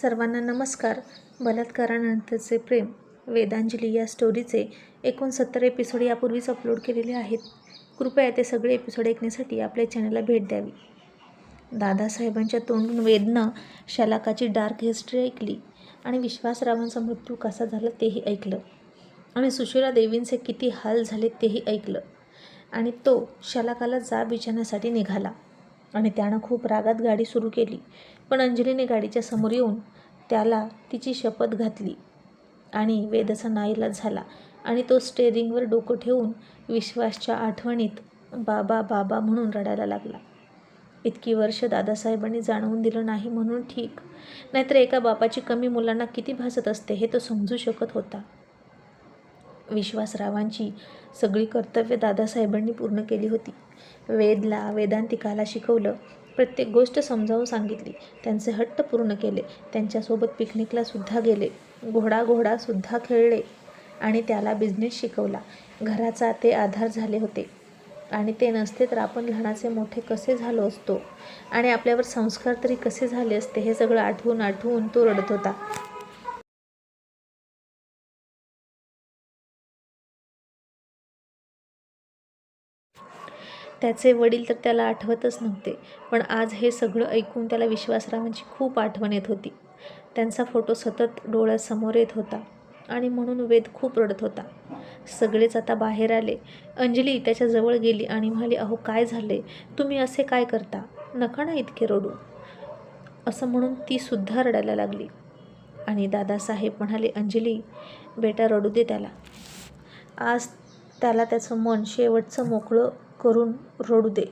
सर्वांना नमस्कार. बलात्कारानंतरचे प्रेम. वेदांजली या स्टोरीचे एकोणसत्तर एपिसोड यापूर्वीच अपलोड केलेले आहेत. कृपया ते सगळे एपिसोड ऐकण्यासाठी आपल्या चॅनलला भेट द्यावी. दादासाहेबांच्या तोंडून वेदनं शलाकाची डार्क हिस्ट्री ऐकली आणि विश्वासरावांचा मृत्यू कसा झाला तेही ऐकलं. आणि सुशीला देवींचे किती हाल झाले तेही ऐकलं. आणि तो शलाकाला जाब विचारण्यासाठी निघाला. आणि त्यानं खूप रागात गाडी सुरू केली. पण अंजलीने गाडीच्या समोर येऊन त्याला तिची शपथ घातली आणि वेदाचा नाईलाज झाला आणि तो स्टेअरिंगवर डोकं ठेवून विश्वासच्या आठवणीत बाबा बाबा म्हणून रडायला लागला. इतकी वर्ष दादासाहेबांनी जाणवून दिलं नाही म्हणून ठीक. नाहीतर एका बापाची कमी मुलांना किती भासत असते हे तो समजू शकत होता. विश्वासरावांची सगळी कर्तव्य दादासाहेबांनी पूर्ण केली होती. वेदला वेदांतिकाला शिकवलं प्रत्येक गोष्ट समजावून सांगितली. त्यांचे हट्ट पूर्ण केले. त्यांच्यासोबत पिकनिकला सुद्धा गेले. घोडा घोडासुद्धा खेळले आणि त्याला बिझनेस शिकवला. घराचा ते आधार झाले होते. आणि ते नसते तर आपण लहानाचे मोठे कसे झालो असतो? आणि आपल्यावर संस्कार तरी कसे झाले असते? हे सगळं आठवून आठवून तो रडत होता. त्याचे वडील तर त्याला आठवतच नव्हते पण आज हे सगळं ऐकून त्याला विश्वासरावांची खूप आठवण येत होती. त्यांचा फोटो सतत डोळ्यासमोर येत होता आणि म्हणून वेद खूप रडत होता. सगळेच आता बाहेर आले. अंजली त्याच्याजवळ गेली आणि म्हणाली अहो काय झाले तुम्ही असे काय करता? नका ना इतके रडू. असं म्हणून ती सुद्धा रडायला लागली. आणि दादासाहेब म्हणाले अंजली बेटा रडू दे त्याला. आज त्याला त्याचं मन शेवटचं मोकळं करून रडू दे.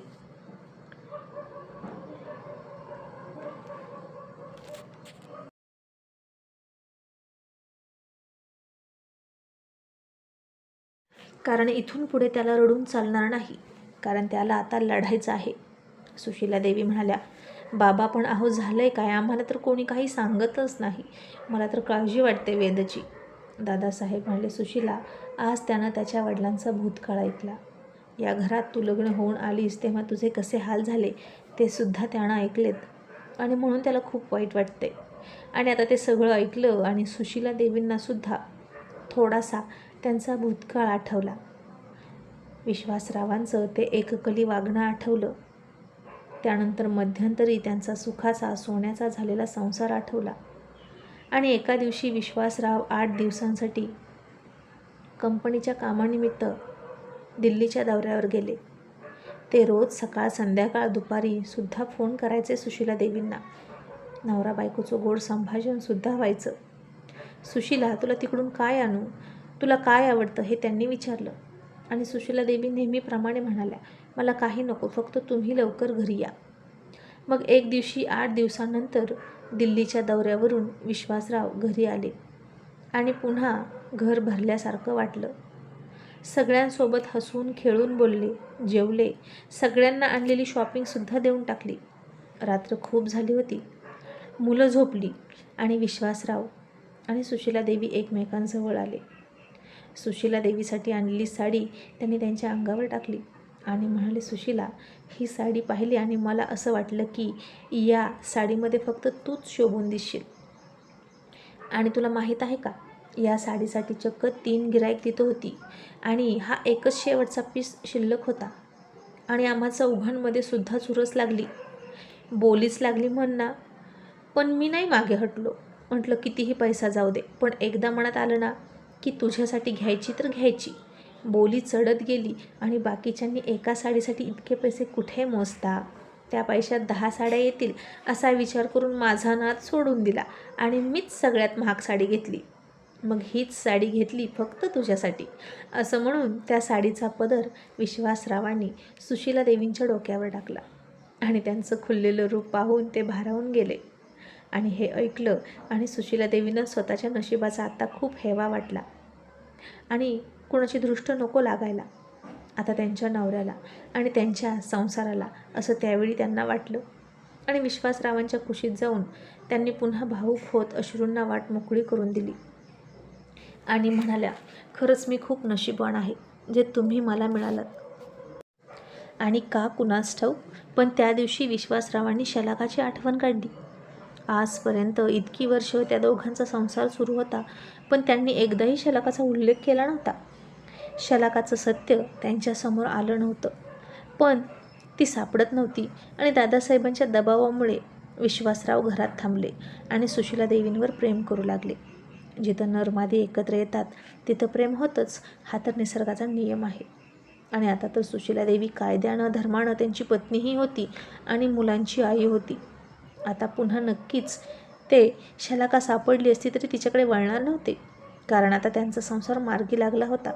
कारण इथून पुढे त्याला रडून चालणार नाही. कारण त्याला आता लढायचं आहे. सुशीला देवी म्हणाल्या बाबा पण अहो झालंय काय? आम्हाला तर कोणी काही सांगतच नाही. मला तर काळजी वाटते वेदची. दादासाहेब म्हणाले सुशीला आज त्यानं त्याच्या वडिलांचा भूतकाळ ऐकला. या घरात तू लग्न होऊन आलीस तेव्हा तुझे कसे हाल झाले ते सुद्धा त्यानं ऐकलेत. आणि म्हणून त्याला खूप वाईट वाटते आणि आता ते सगळं ऐकलं आणि सुशीला देवींनासुद्धा थोडासा त्यांचा भूतकाळ आठवला. विश्वासरावांचं ते एककली वागणं आठवलं. त्यानंतर मध्यंतरी त्यांचा सुखाचा सोन्याचा झालेला संसार आठवला. आणि एका दिवशी विश्वासराव आठ दिवसांसाठी कंपनीच्या कामानिमित्त दिल्लीच्या दौऱ्यावर गेले. ते रोज सकाळ संध्याकाळ दुपारी सुद्धा फोन करायचे सुशीला देवींना. नवरा बायकोचं गोड संभाषणसुद्धा व्हायचं. सुशीला तुला तिकडून काय आणू? तुला काय आवडतं? हे त्यांनी विचारलं. आणि सुशीला देवी नेहमीप्रमाणे म्हणाल्या मला काही नको फक्त तुम्ही लवकर घरी या. मग एक दिवशी आठ दिवसानंतर दिल्लीच्या दौऱ्यावरून विश्वासराव घरी आले. आणि पुन्हा घर भरल्यासारखं वाटलं. सगळ्यांसोबत हसून खेळून बोलले जेवले. सगळ्यांना आणलेली शॉपिंगसुद्धा देऊन टाकली. रात्र खूप झाली होती. मुलं झोपली आणि विश्वासराव आणि सुशीला देवी एकमेकांजवळ आले. सुशीला देवीसाठी आणलेली साडी त्यांनी त्यांच्या अंगावर टाकली आणि म्हणाले सुशीला ही साडी पाहिली आणि मला असं वाटलं की या साडीमध्ये फक्त तूच शोभून दिसशील. आणि तुला माहीत आहे का या साडीसाठी चक्क तीन गिरायक तिथं होती. आणि हा एकच शेवटचा पीस शिल्लक होता. आणि आम्हा चौघांमध्ये सुद्धा चुरस लागली. बोलीच लागली म्हणना. पण मी नाही मागे हटलो. म्हटलं कितीही पैसा जाऊ दे पण एकदा मनात आलं ना की तुझ्यासाठी घ्यायची तर घ्यायची. बोली चढत गेली आणि बाकीच्यांनी एका साडीसाठी इतके पैसे कुठे मोजता? त्या पैशात दहा साड्या येतील असा विचार करून माझा नाद सोडून दिला आणि मीच सगळ्यात महाग साडी घेतली. मग हीच साडी घेतली फक्त तुझ्यासाठी. असं म्हणून त्या साडीचा पदर विश्वासरावांनी सुशीला देवींच्या डोक्यावर टाकला आणि त्यांचं खुललेलं रूप पाहून ते भारावून गेले. आणि हे ऐकलं आणि सुशीला देवीनं स्वतःच्या नशिबाचा आत्ता खूप हेवा वाटला. आणि कुणाची दृष्ट नको लागायला. आता त्यांच्या नवऱ्याला आणि त्यांच्या संसाराला असं त्यावेळी त्यांना वाटलं. आणि विश्वासरावांच्या कुशीत जाऊन त्यांनी पुन्हा भाऊक होत अश्रूंना वाट मोकळी करून दिली. आणि म्हणाल्या खरंच मी खूप नशीबवान आहे जे तुम्ही मला मिळालात. आणि का कुणास ठाऊ पण त्या दिवशी विश्वासरावांनी शलाकाची आठवण काढली. आजपर्यंत इतकी वर्ष त्या दोघांचा संसार सुरू होता पण त्यांनी एकदाही शलाकाचा उल्लेख केला नव्हता. शलाकाचं सत्य त्यांच्यासमोर आलं नव्हतं पण ती सापडत नव्हती आणि दादासाहेबांच्या दबावामुळे विश्वासराव घरात थांबले आणि सुशीला देवींवर प्रेम करू लागले. जिथं नरमादी एकत्र येतात तिथं प्रेम होतंच हा तर निसर्गाचा नियम आहे. आणि आता तर सुशीला देवी कायद्यानं धर्मानं त्यांची पत्नीही होती आणि मुलांची आई होती. आता पुन्हा नक्कीच ते शलाका सापडली असती तरी तिच्याकडे वळणार नव्हते कारण आता त्यांचा संसार मार्गी लागला होता.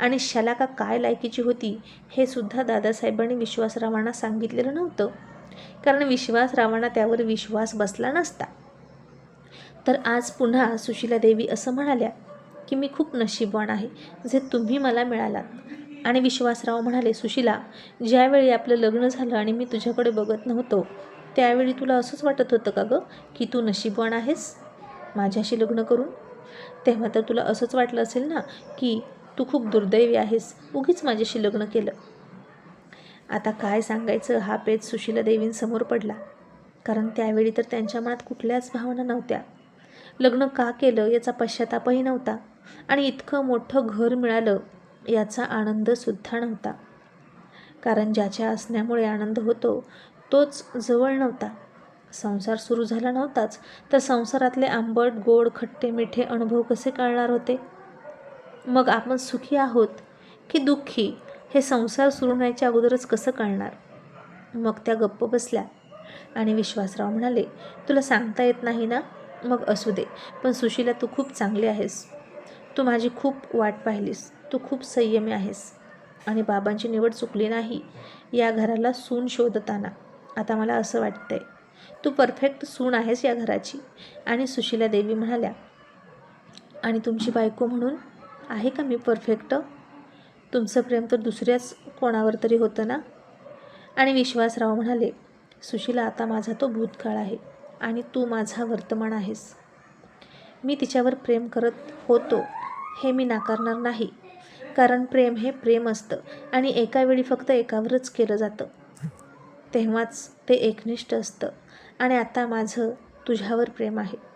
आणि शलाका काय लायकीची होती हे सुद्धा दादासाहेबांनी विश्वासरावांना सांगितलेलं नव्हतं. कारण विश्वासरावांना त्यावर विश्वास बसला नसता. तर आज पुन्हा सुशीला देवी असं म्हणाल्या की मी खूप नशीबवान आहे जे तुम्ही मला मिळालात. आणि विश्वासराव म्हणाले सुशीला ज्यावेळी आपलं लग्न झालं आणि मी तुझ्याकडे बघत नव्हतो त्यावेळी तुला असंच वाटत होतं का गं की तू नशीबवान आहेस? माझ्याशी लग्न करून? तेव्हा तर तुला असंच वाटलं असेल ना की तू खूप दुर्दैवी आहेस उगीच माझ्याशी लग्न केलं. आता काय सांगायचं हा पेज सुशीला देवींसमोर पडला. कारण त्यावेळी तर त्यांच्या मनात कुठल्याच भावना नव्हत्या. लग्न का केलं याचा पश्चातापही नव्हता. आणि इतकं मोठं घर मिळालं याचा आनंदसुद्धा नव्हता. कारण ज्याच्या असण्यामुळे आनंद होतो तोच जवळ नव्हता. संसार सुरू झाला नव्हताच तर संसारातले आंबट गोड खट्टे मिठे अनुभव कसे कळणार होते? मग आपण सुखी आहोत की दुःखी हे संसार सुरू व्हायच्या अगोदरच कसं कळणार? मग त्या गप्प बसल्या आणि विश्वासराव म्हणाले तुला सांगता येत नाही ना? मग असू दे. पण सुशीला तू खूप चांगली आहेस. तू माझी खूप वाट पाहिलीस. तू खूप संयमी आहेस. आणि बाबांची निवड चुकली नाही. या घराला सून शोधताना. आता मला असं वाटतंय. तू परफेक्ट सून आहेस या घराची. आणि सुशीला देवी म्हणाल्या आणि तुमची बायको म्हणून आहे का मी परफेक्ट? तुमचं प्रेम तर दुसऱ्याच कोणावर तरी होतं ना? आणि विश्वासराव म्हणाले सुशीला आता माझा तो भूतकाळ आहे. आणि तू माझा वर्तमान आहेस. मी तिच्यावर प्रेम करत होतो हे मी नाकारणार नाही. कारण प्रेम हे प्रेम असतं आणि एका वेळी फक्त एकावरच केलं जातं. तेव्हाच ते एकनिष्ठ असतं आणि आता माझं तुझ्यावर प्रेम आहे.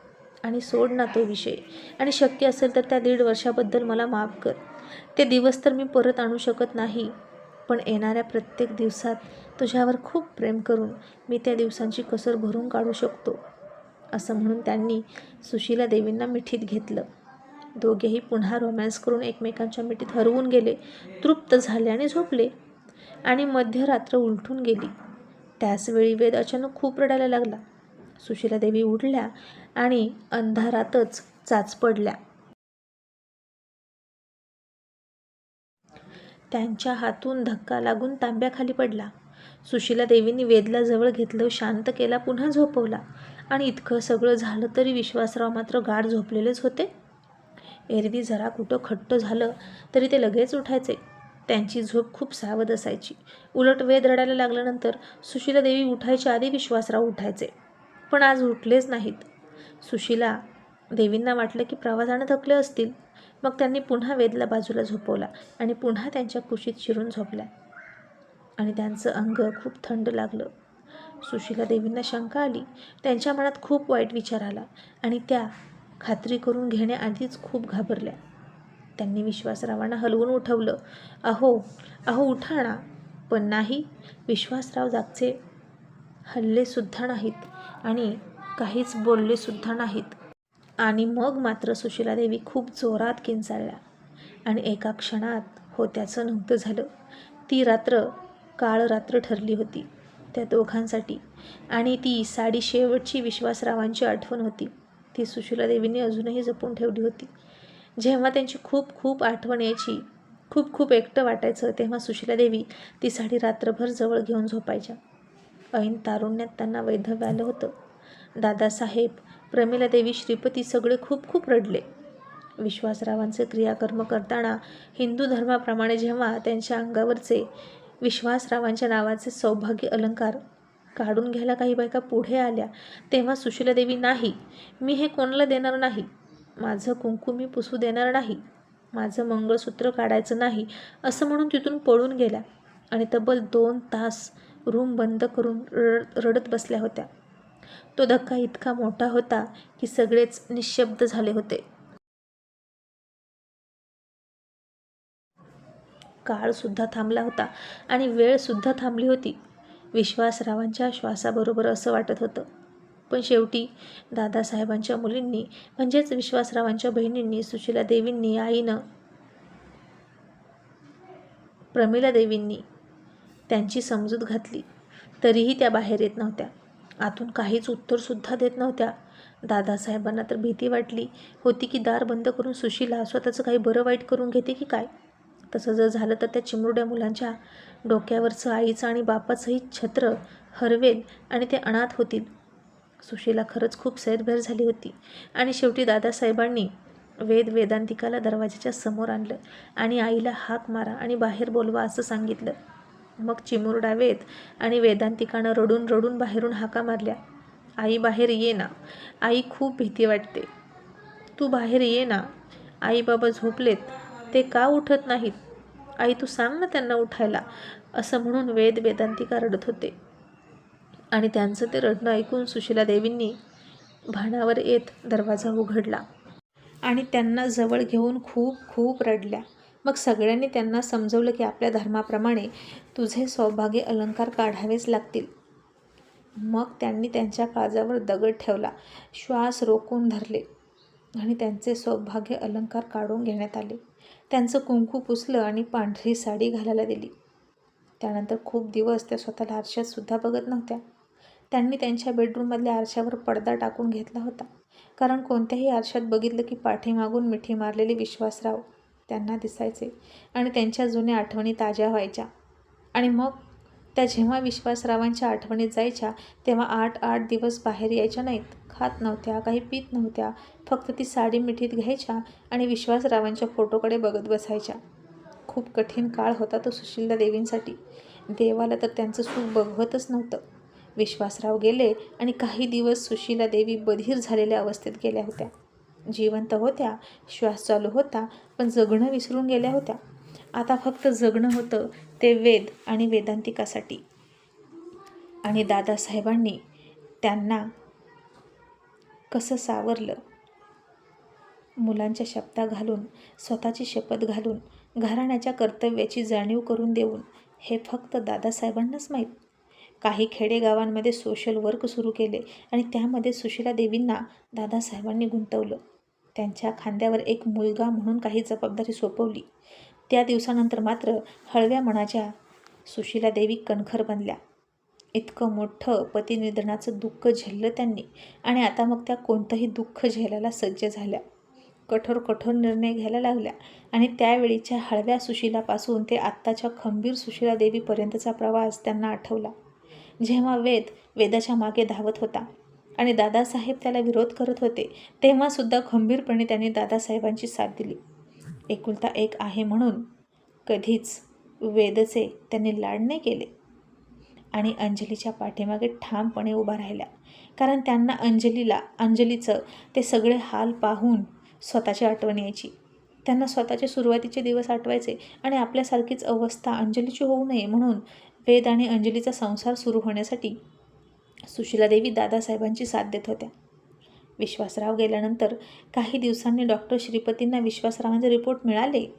आणि सोड ना तो विषय. आणि शक्य असेल तर त्या दीड वर्षाबद्दल मला माफ कर. ते दिवस तर मी परत आणू शकत नाही. पण येणाऱ्या प्रत्येक दिवसात तुझ्यावर खूप प्रेम करून मी त्या दिवसांची कसर भरून काढू शकतो असं म्हणून त्यांनी सुशीला देवींना मिठीत घेतलं. दोघेही पुन्हा रोमॅन्स करून एकमेकांच्या मिठीत हरवून गेले तृप्त झाले आणि झोपले. आणि मध्यरात्र उलटून गेली. त्याचवेळी वेद अचानक खूप रडायला लागला. सुशीला देवी उठल्या आणि अंधारातच चाच पडल्या. त्यांच्या हातून धक्का लागून तांब्याखाली पडला. सुशीला देवींनी वेदला जवळ घेतलं शांत केला पुन्हा झोपवला. आणि इतकं सगळं झालं तरी विश्वासराव मात्र गाढ झोपलेलेच होते. एरवी जरा कुठं खट्ट झालं तरी ते लगेच उठायचे. त्यांची झोप खूप सावध असायची. उलट वेद रडायला लागल्यानंतर सुशीला देवी उठायच्या आधी विश्वासराव उठायचे. पण आज उठलेच नाहीत. सुशीला देवींना वाटलं की प्रवासानं थकले असतील. मग त्यांनी पुन्हा वेदला बाजूला झोपवला आणि पुन्हा त्यांच्या कुशीत शिरून झोपल्या. आणि त्यांचं अंग खूप थंड लागलं. सुशीला देवींना शंका आली. त्यांच्या मनात खूप वाईट विचार आला आणि त्या खात्री करून घेण्याआधीच खूप घाबरल्या. त्यांनी विश्वासरावांना हलवून उठवलं. अहो अहो उठा ना. पण नाही विश्वासराव जागचे हल्लेसुद्धा नाहीत आणि काहीच बोललेसुद्धा नाहीत. आणि मग मात्र सुशीलादेवी खूप जोरात किंचाळल्या. आणि एका क्षणात होत्याचं नव्हतं झालं. ती रात्र काळ रात्र ठरली होती त्या दोघांसाठी. आणि ती साडी शेवटची विश्वासरावांची आठवण होती. ती सुशीला देवीने अजूनही जपून ठेवली होती. जेव्हा त्यांची खूप खूप आठवण यायची खूप खूप एकटं वाटायचं तेव्हा सुशीलादेवी ती साडी रात्रभर जवळ घेऊन झोपायच्या. ऐन तारुण्यात त्यांना वैधव्य आलं होतं. दादासाहेब प्रमिला देवी श्रीपती सगळे खूप खूप रडले. विश्वासरावांचे क्रियाकर्म करताना हिंदू धर्माप्रमाणे जेव्हा त्यांच्या अंगावरचे विश्वासरावांच्या नावाचे सौभाग्य अलंकार काढून घ्यायला काही बायका पुढे आल्या तेव्हा सुशीलादेवी नाही मी हे कोणाला देणार नाही? माझं कुंकू मी पुसू देणार नाही? माझं मंगळसूत्र काढायचं नाही? असं म्हणून तिथून पळून गेल्या आणि तब्बल दोन तास रूम बंद करून रड रडत बसल्या होत्या. तो धक्का इतका मोठा होता की सगळेच निशब्द झाले होते. काळसुद्धा थांबला होता आणि वेळसुद्धा थांबली होती. विश्वासरावांच्या श्वासाबरोबर असं वाटत होतं. पण शेवटी दादासाहेबांच्या मुलींनी म्हणजेच विश्वासरावांच्या बहिणींनी सुशीला देवींनी आईनं प्रमिला देवींनी त्यांची समजूत घातली. तरीही त्या बाहेर येत नव्हत्या. आतून काहीच उत्तरसुद्धा देत नव्हत्या. दादासाहेबांना तर भीती वाटली होती की दार बंद करून सुशीला स्वतःचं काही बरं वाईट करून घेते की काय? तसं जर झालं तर त्या चिमुरड्या मुलांच्या डोक्यावरचं आईचं आणि बापाचंही छत्र हरवेल आणि ते अनाथ होतील. सुशीला खरंच खूप सैरभैर झाली होती आणि शेवटी दादासाहेबांनी वेद वेदांतिकाला दरवाजाच्या समोर आणलं आणि आईला हाक मारा आणि बाहेर बोलवा असं सांगितलं. मग चिमुरडा वेद आणि वेदांतिकानं रडून रडून बाहेरून हाका मारल्या आई बाहेर ये ना आई खूप भीती वाटते. तू बाहेर ये ना आई बाबा झोपलेत ते का उठत नाहीत? आई तू सांग ना त्यांना उठायला असं म्हणून वेद वेदांतिका रडत होते. आणि त्यांचं ते रडणं ऐकून सुशीला देवींनी भानावर येत दरवाजा उघडला आणि त्यांना जवळ घेऊन खूप खूप रडल्या. मग सगळ्यांनी त्यांना समजवलं की आपल्या धर्माप्रमाणे तुझे सौभाग्य अलंकार काढावेच लागतील. मग त्यांनी त्यांच्या काळजावर दगड ठेवला. श्वास रोखून धरले आणि त्यांचे सौभाग्य अलंकार काढून घेण्यात आले. त्यांचं कुंकू पुसलं आणि पांढरी साडी घालायला दिली. त्यानंतर खूप दिवस त्या स्वतःला आरशातसुद्धा बघत नव्हत्या. त्यांनी त्यांच्या बेडरूममधल्या आरशावर पडदा टाकून घेतला होता. कारण कोणत्याही आरशात बघितलं की पाठीमागून मिठी मारलेले विश्वासराव त्यांना दिसायचे आणि त्यांच्या जुन्या आठवणी ताज्या व्हायच्या. आणि मग त्या जेव्हा विश्वासरावांच्या आठवणीत जायच्या तेव्हा आठ आठ दिवस बाहेर यायच्या नाहीत. खात नव्हत्या काही पीत नव्हत्या. फक्त ती साडी मिठीत घ्यायच्या आणि विश्वासरावांच्या फोटोकडे बघत बसायच्या. खूप कठीण काळ होता तो सुशीला देवींसाठी. देवाला तर त्यांचं सुख बघवतच नव्हतं. विश्वासराव गेले आणि काही दिवस सुशीला देवी बधीर झालेल्या अवस्थेत गेल्या होत्या. जिवंत होत्या श्वास चालू होता पण जगणं विसरून गेल्या होत्या. आता फक्त जगणं होतं ते वेद आणि वेदांतिकासाठी. आणि दादासाहेबांनी त्यांना कसं सावरलं? मुलांच्या शपथा घालून स्वतःची शपथ घालून घराण्याच्या कर्तव्याची जाणीव करून देऊन हे फक्त दादासाहेबांनाच माहीत. काही खेडेगावांमध्ये सोशल वर्क सुरू केले आणि त्यामध्ये सुशीला देवींना दादासाहेबांनी गुंतवलं. त्यांच्या खांद्यावर एक मुलगा म्हणून काही जबाबदारी सोपवली. त्या दिवसानंतर मात्र हळव्या मनाच्या सुशीला देवी कणखर बनल्या. इतकं मोठं पतिनिधनाचं दुःख झेललं त्यांनी आणि आता मग त्या कोणतंही दुःख झेलायला सज्ज झाल्या. कठोर कठोर निर्णय घ्यायला लागल्या आणि त्यावेळीच्या हळव्या सुशीलापासून ते आत्ताच्या खंबीर सुशीला देवीपर्यंतचा प्रवास त्यांना आठवला. जेव्हा वेद वेदाच्या मागे धावत होता आणि दादासाहेब त्याला विरोध करत होते तेव्हासुद्धा खंबीरपणे त्यांनी दादासाहेबांची साथ दिली. एकुलता एक आहे म्हणून कधीच वेदचे त्यांनी लाड नाही केले. आणि अंजलीच्या पाठीमागे ठामपणे उभा राहिल्या कारण त्यांना अंजलीला अंजलीचं ते सगळे हाल पाहून स्वतःची आठवण यायची. त्यांना स्वतःचे सुरुवातीचे दिवस आठवायचे आणि आपल्यासारखीच अवस्था अंजलीची होऊ नये म्हणून वेद आणि अंजलीचा संसार सुरू होण्यासाठी सुशीलादेवी दादासाहेबांची साथ देत होत्या. विश्वासराव गेल्यानंतर काही दिवसांनी डॉक्टर श्रीपतींना विश्वासरावांचे रिपोर्ट मिळाले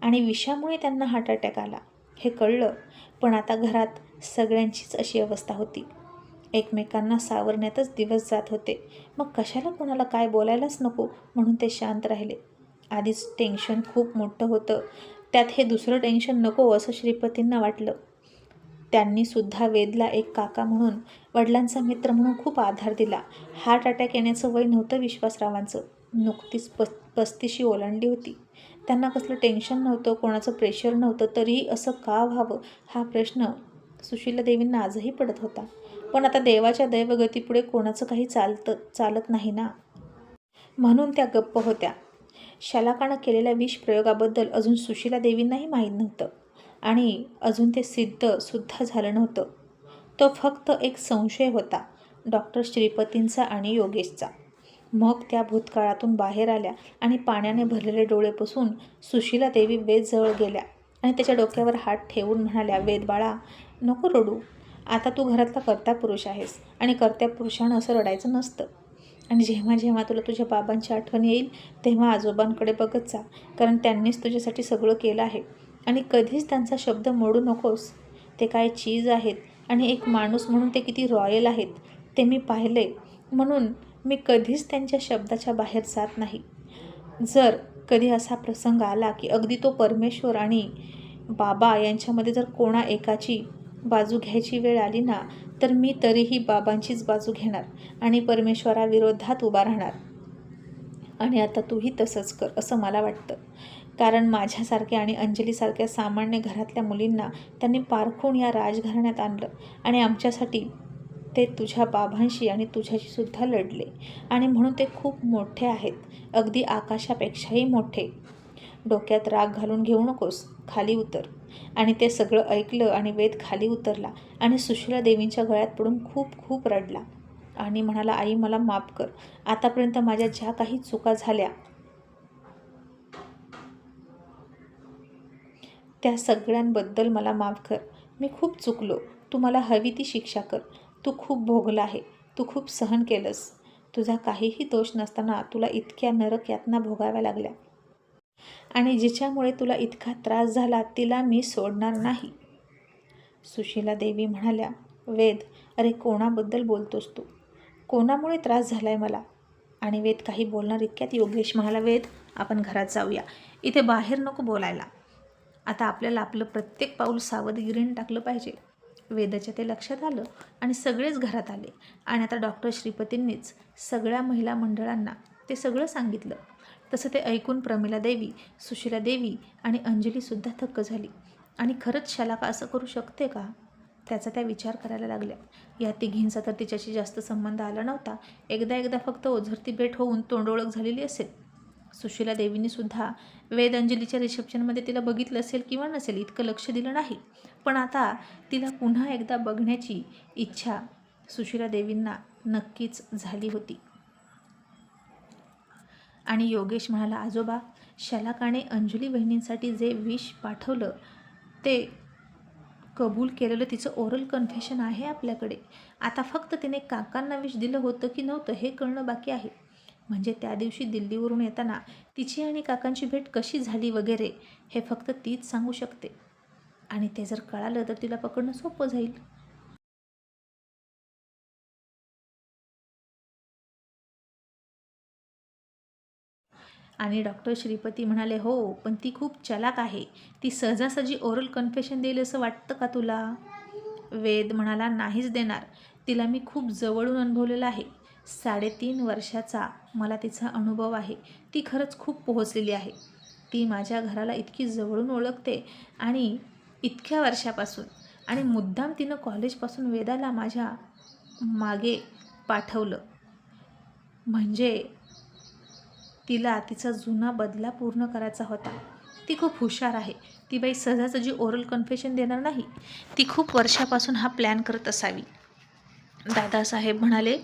आणि विषामुळे त्यांना हार्ट अटॅक आला. हे कळलं पण आता घरात सगळ्यांचीच अशी अवस्था होती. एकमेकांना सावरण्यातच दिवस जात होते. मग कशाला कोणाला काय बोलायलाच नको म्हणून ते शांत राहिले. आधीच टेन्शन खूप मोठं होतं. त्यात हे दुसरं टेन्शन नको असं श्रीपतींना वाटलं. त्यांनी सुद्धा वेदला एक काका म्हणून वडिलांचा मित्र म्हणून खूप आधार दिला. हार्ट अटॅक येण्याचं वय नव्हतं विश्वासरावांचं. नुकतीच पस् पस्तीशी ओलांडली होती. त्यांना कसलं टेन्शन नव्हतं कोणाचं प्रेशर नव्हतं तरीही असं का व्हावं हा प्रश्न सुशीला देवींना आजही पडत होता. पण आता देवाच्या दैवगतीपुढे कोणाचं काही चालतं चालत नाही ना? म्हणून त्या गप्प होत्या. शलाकानं केलेल्या विष प्रयोगाबद्दल अजून सुशीला देवींनाही माहीत नव्हतं. आणि अजून ते सिद्धसुद्धा झालं नव्हतं. तो फक्त एक संशय होता डॉक्टर श्रीपतींचा आणि योगेशचा. मग त्या भूतकाळातून बाहेर आल्या आणि पाण्याने भरलेले डोळे पुसून सुशीला देवी वेदजवळ गेल्या आणि त्याच्या डोक्यावर हात ठेवून म्हणाल्या वेद बाळा नको रडू. आता तू घरातला कर्ता पुरुष आहेस आणि कर्त्या पुरुषानं असं रडायचं नसतं. आणि जेव्हा जेव्हा तुला तुझ्या बाबांची आठवण येईल तेव्हा आजोबांकडे बघत जा कारण त्यांनीच तुझ्यासाठी सगळं केलं आहे. आणि कधीच त्यांचा शब्द मोडू नकोस. ते काय चीज आहेत आणि एक माणूस म्हणून ते किती रॉयल आहेत ते मी पाहिले. म्हणून मी कधीच त्यांच्या शब्दाच्या बाहेर जात नाही. जर कधी असा प्रसंग आला की अगदी तो परमेश्वर आणि बाबा यांच्यामध्ये जर कोणा एकाची बाजू घ्यायची वेळ आली ना तर मी तरीही बाबांचीच बाजू घेणार आणि परमेश्वराविरोधात उभा राहणार. आणि आता तूही तसंच कर असं मला वाटतं. कारण माझ्यासारख्या आणि अंजलीसारख्या सामान्य घरातल्या मुलींना त्यांनी पारखून या राजघराण्यात आणलं आणि आमच्यासाठी ते तुझ्या बाबांशी आणि तुझ्याशीसुद्धा लढले. आणि म्हणून ते खूप मोठे आहेत. अगदी आकाशापेक्षाही मोठे. डोक्यात राग घालून घेऊ नकोस खाली उतर. आणि ते सगळं ऐकलं आणि वेद खाली उतरला आणि सुशीला देवींच्या गळ्यात पडून खूप खूप रडला. आणि म्हणाला आई मला माफ कर. आतापर्यंत माझ्या ज्या काही चुका झाल्या त्या सगळ्यांबद्दल मला माफ कर. मी खूप चुकलो. तू मला हवी ती शिक्षा कर. तू खूप भोगला आहे. तू खूप सहन केलंस. तुझा काहीही दोष नसताना तुला इतक्या नरक यातना भोगाव्या लागल्या. आणि जिच्यामुळे तुला इतका त्रास झाला तिला मी सोडणार नाही. सुशीला देवी म्हणाल्या वेद अरे कोणाबद्दल बोलतोस तू? कोणामुळे त्रास झाला आहे मला? आणि वेद काही बोलणार इतक्यात योगेश म्हणाला वेद आपण घरात जाऊया. इथे बाहेर नको बोलायला. आता आपल्याला आपलं प्रत्येक पाऊल सावधगिरीने टाकलं पाहिजे. वेदाच्या ते लक्षात आलं आणि सगळेच घरात आले. आणि आता डॉक्टर श्रीपतींनीच सगळ्या महिला मंडळांना ते सगळं सांगितलं. तसं ते ऐकून प्रमिला देवी सुशीला देवी आणि अंजलीसुद्धा थक्क झाली. आणि खरंच शलाका असं करू शकते का? त्याचा त्या विचार करायला लागल्या. या तिघींचा तर तिच्याशी जास्त संबंध आला नव्हता. एकदा एकदा फक्त ओझरती भेट होऊन तोंडओळख झालेली असेल. सुशीला देवींनी सुद्धा रिसेप्शनमध्ये तिला बघितलं असेल किंवा नसेल इतकं लक्ष दिलं नाही. पण आता तिला पुन्हा एकदा बघण्याची इच्छा सुशीला देवींना नक्कीच झाली होती. आणि योगेश म्हणाला आजोबा शलाकाने अंजली बहिणींसाठी जे विष पाठवलं ते कबूल केलेलं तिचं ओरल कन्फेशन आहे आपल्याकडे. आता फक्त तिने काकांना विष दिलं होतं की नव्हतं हे कळणं बाकी आहे. म्हणजे त्या दिवशी दिल्लीवरून येताना तिची आणि काकांची भेट कशी झाली वगैरे हे फक्त तीच सांगू शकते. आणि ते जर कळालं तर तिला पकडणं सोपं जाईल. आणि डॉक्टर श्रीपती म्हणाले हो पण ती खूप चलाक आहे. ती सहजासहजी ओरल कन्फेशन देईल असं वाटतं का तुला? वेद म्हणाला नाहीच देणार. तिला मी खूप जवळून अनुभवलेलं आहे. साडेतीन वर्षाचा मला तिचा अनुभव आहे. ती खरंच खूप पोहोचलेली आहे. ती माझ्या घराला इतकी जवळून ओळखते आणि इतक्या वर्षापासून आणि मुद्दाम तिनं कॉलेजपासून वेदाला माझ्या मागे पाठवलं. म्हणजे तिला तिचा जुना बदला पूर्ण करायचा होता. ती खूप हुशार आहे. ती बाई सहजासहजी ओरल कन्फेशन देणार नाही. ती खूप वर्षापासून हा प्लॅन करत असावी. दादासाहेब म्हणाले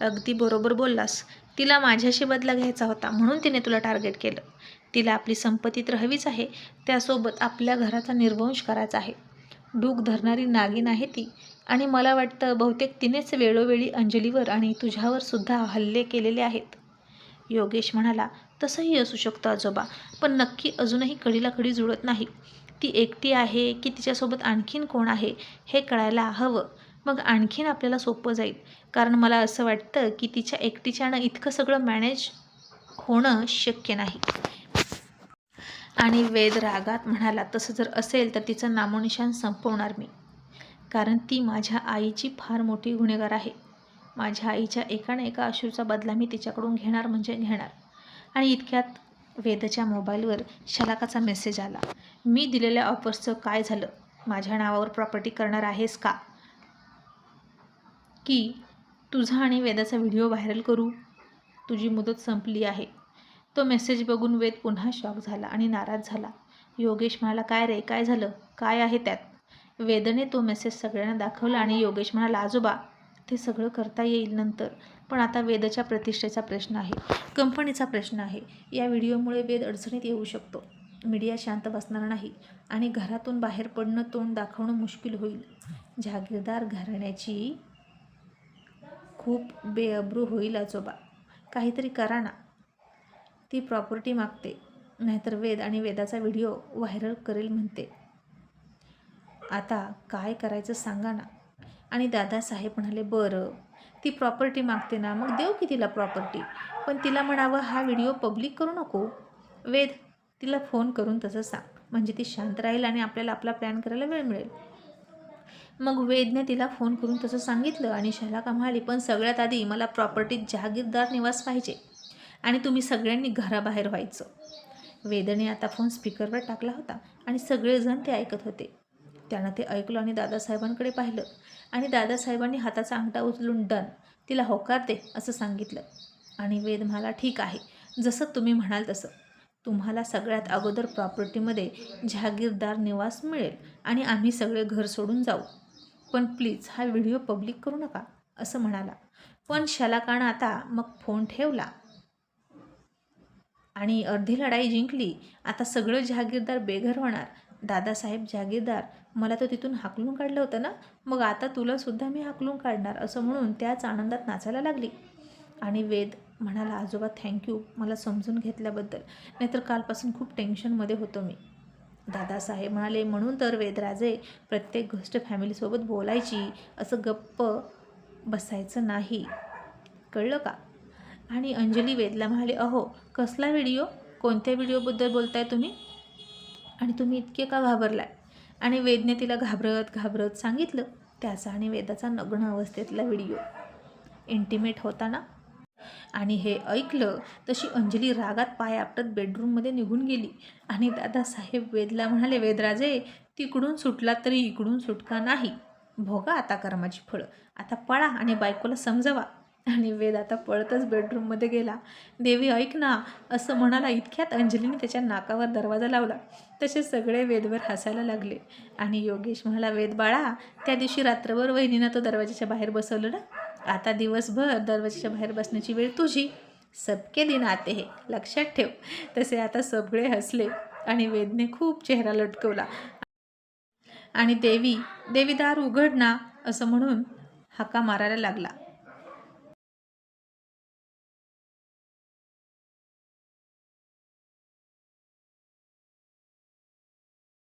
अगदी बरोबर बोललास. तिला माझ्याशी बदला घ्यायचा होता म्हणून तिने तुला टार्गेट केलं. तिला आपली संपत्ती तर हवीच आहे त्यासोबत आपल्या घराचा निर्वंश करायचा आहे. डूक धरणारी नागिन आहे ती आणि मला वाटतं बहुतेक तिनेच वेळोवेळी अंजलीवर आणि तुझ्यावर सुद्धा हल्ले केलेले आहेत. योगेश म्हणाला तसंही असू शकतं आजोबा पण नक्की अजूनही कडीला कडी जुळत नाही. ती एकटी आहे की तिच्यासोबत आणखीन कोण आहे हे कळायला हवं. मग आणखीन आपल्याला सोपं जाईल. कारण मला असं वाटतं की तिच्या एकटीच्यानं इतकं सगळं मॅनेज होणं शक्य नाही. आणि वेद रागात म्हणाला तसं जर असेल तर तिचं नामोनिशान संपवणार मी. कारण ती माझ्या आईची फार मोठी गुन्हेगार आहे. माझ्या आईच्या एका ना एका अश्रूचा बदला मी तिच्याकडून घेणार म्हणजे घेणार. आणि इतक्यात वेदच्या मोबाईलवर शलाकाचा मेसेज आला मी दिलेल्या ऑफर्सचं काय झालं? माझ्या नावावर प्रॉपर्टी करणार आहेस का? की तुझा आणि वेदाचा व्हिडिओ व्हायरल करू. तुझी मुदत संपली आहे. तो मेसेज बघून वेद पुन्हा शॉक झाला आणि नाराज झाला. योगेश म्हणाला काय रे काय झालं? काय आहे त्यात? वेदने तो मेसेज सगळ्यांना दाखवला आणि योगेश म्हणाला आजोबा ते सगळं करता येईल नंतर. पण आता वेदच्या प्रतिष्ठेचा प्रश्न आहे. कंपनीचा प्रश्न आहे. या व्हिडिओमुळे वेद अडचणीत येऊ शकतो. मीडिया शांत बसणार नाही आणि घरातून बाहेर पडणं तोंड दाखवणं मुश्किल होईल. जहागीरदार घराण्याची खूप बेअब्रू होईल आजोबा. काहीतरी करा ना. ती प्रॉपर्टी मागते. नाहीतर वेद आणि वेदाचा व्हिडिओ व्हायरल करेल म्हणते. आता काय करायचं सांगा ना. आणि दादासाहेब म्हणाले बरं. ती प्रॉपर्टी मागते ना. मग देऊ की तिला प्रॉपर्टी? पण तिला म्हणावं हा व्हिडिओ पब्लिक करू नको. वेद तिला फोन करून तसं सांग. म्हणजे ती शांत राहील आणि आपल्याला आपला प्लॅन करायला वेळ मिळेल. मग वेदने तिला फोन करून तसं सांगितलं आणि शलाका म्हणाली पण सगळ्यात आधी मला प्रॉपर्टीत जहागीरदार निवास पाहिजे आणि तुम्ही सगळ्यांनी घराबाहेर व्हायचं. वेदने आता फोन स्पीकरवर टाकला होता आणि सगळेजण ते ऐकत होते. त्यानं ते ऐकलं आणि दादासाहेबांकडे पाहिलं आणि दादासाहेबांनी हाताचा अंगठा उचलून डन तिला होकार दे असं सांगितलं. आणि वेद म्हणाला ठीक आहे जसं तुम्ही म्हणाल तसं. तुम्हाला सगळ्यात अगोदर प्रॉपर्टीमध्ये जहागीरदार निवास मिळेल आणि आम्ही सगळे घर सोडून जाऊ. पण प्लीज हा व्हिडिओ पब्लिक करू नका असं म्हणाला. पण शलाकानं आता मग फोन ठेवला. आणि अर्धी लढाई जिंकली. आता सगळं जहागीरदार बेघर होणार. दादासाहेब जहागीरदार मला तर तिथून हाकलून काढलं होतं ना? मग आता तुलासुद्धा मी हाकलून काढणार असं म्हणून त्याच आनंदात नाचायला लागली. आणि वेद म्हणाला आजोबा थँक्यू मला समजून घेतल्याबद्दल. नाहीतर कालपासून खूप टेन्शनमध्ये होतो मी. दादासाहेब म्हणाले म्हणून तर वेदराजे प्रत्येक गोष्ट फॅमिलीसोबत बोलायची असं गप्प बसायचं नाही. कळलं का? आणि अंजली वेदला म्हणाले अहो कसला व्हिडिओ? कोणत्या व्हिडिओबद्दल बोलताय तुम्ही? आणि तुम्ही इतके का घाबरलाय? आणि वेदने तिला घाबरत घाबरत सांगितलं त्याचा आणि वेदाचा नग्न अवस्थेतला व्हिडिओ. इंटिमेट होता ना आणि हे ऐकलं तशी अंजली रागात पाय आपटत बेडरूममध्ये निघून गेली. आणि दादासाहेब वेदला म्हणाले वेदराजे तिकडून सुटला तरी इकडून सुटका नाही. भोगा आता कर्माची फळं. आता पळा आणि बायकोला समजवा. आणि वेद आता पळतच बेडरूममध्ये गेला. देवी ऐक ना. असं म्हणाला इतक्यात अंजलीने त्याच्या नाकावर दरवाजा लावला. तसे सगळे वेदवर हसायला लागले. आणि योगेश म्हणाला वेद बाळा त्या दिवशी रात्रभर वहिनीनं तो दरवाजाच्या बाहेर बसवलं ना? आता दिवसभर दरवाजाच्या बाहेर बसण्याची वेळ तुझी. सबके दिन आते हे. लक्षात ठेव. तसे आता सगळे हसले आणि वेदने खूप चेहरा लटकवला. आणि देवी देवीदार उघड ना असं म्हणून हाका मारायला लागला.